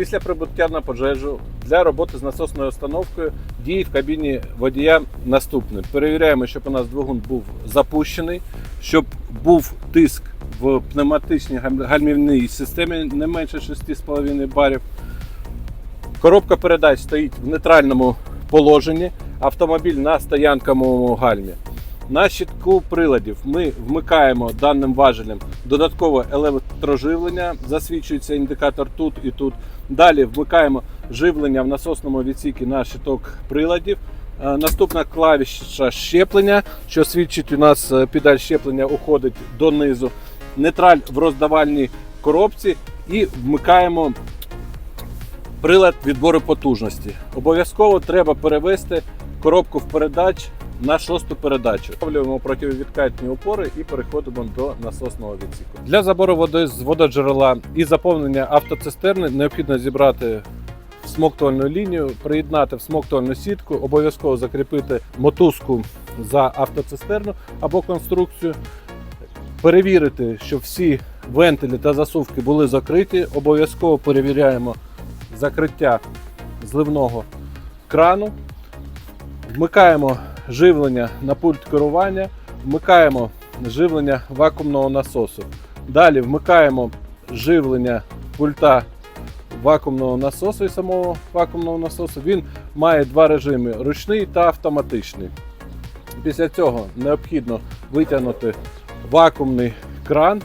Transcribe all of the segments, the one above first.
Після прибуття на пожежу для роботи з насосною установкою дії в кабіні водія наступне. Перевіряємо, щоб у нас двигун був запущений, щоб був тиск в пневматичній гальмівній системі не менше 6,5 барів. Коробка передач стоїть в нейтральному положенні, автомобіль на стоянковому гальмі. На щитку приладів ми вмикаємо даним важелем додаткове електроживлення, засвічується індикатор тут і тут. Далі вмикаємо живлення в насосному відсікі на щиток приладів. Е, Наступна клавіша щеплення, що свідчить, у нас е, педаль щеплення уходить донизу. Нейтраль в роздавальній коробці і вмикаємо прилад відбору потужності. Обов'язково треба перевести коробку в передач на шосту передачу. Встановлюємо противовідкатні опори і переходимо до насосного відсіку. Для забору води з вододжерела і заповнення автоцистерни необхідно зібрати всмоктувальну лінію, приєднати всмоктувальну сітку, обов'язково закріпити мотузку за автоцистерну або конструкцію. Перевірити, щоб всі вентилі та засувки були закриті. Обов'язково перевіряємо закриття зливного крану. Вмикаємо живлення на пульт керування, вмикаємо живлення вакуумного насосу. Далі вмикаємо живлення пульта вакуумного насосу і самого вакуумного насосу. Він має два режими: ручний та автоматичний. Після цього необхідно витягнути вакуумний кран.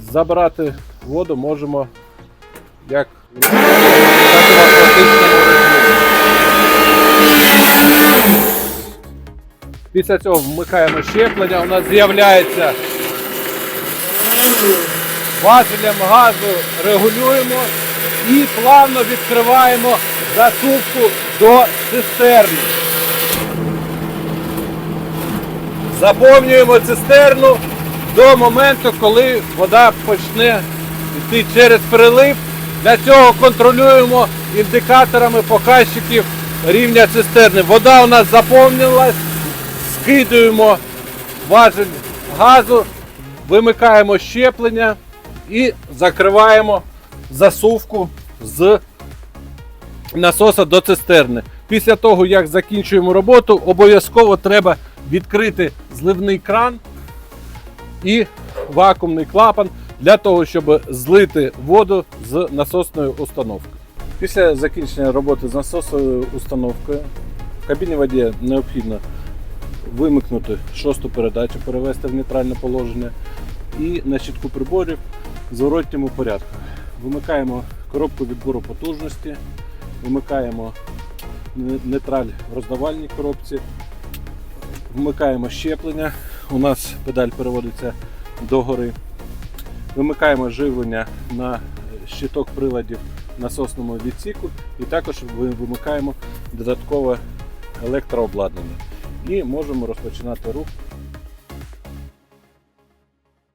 Забрати воду можемо як в автоматичному режимі. Після цього вмикаємо щеплення, у нас з'являється важелем газу регулюємо і плавно відкриваємо засувку до цистерни. Заповнюємо цистерну до моменту, коли вода почне йти через перелив. Для цього контролюємо індикаторами показчиків рівня цистерни. Вода у нас заповнилась, скидуємо важель газу, вимикаємо щеплення і закриваємо засувку з насоса до цистерни. Після того, як закінчуємо роботу, обов'язково треба відкрити зливний кран і вакуумний клапан для того, щоб злити воду з насосної установки. Після закінчення роботи з насосовою установкою в кабіні водія необхідно вимикнути шосту передачу, перевести в нейтральне положення і на щитку приборів в зворотньому порядку. Вимикаємо коробку відбору потужності, вимикаємо нейтраль в роздавальній коробці, вмикаємо щеплення. У нас педаль переводиться догори. Вимикаємо живлення на щиток приладів насосному відсіку і також вимикаємо додаткове електрообладнання. І можемо розпочинати рух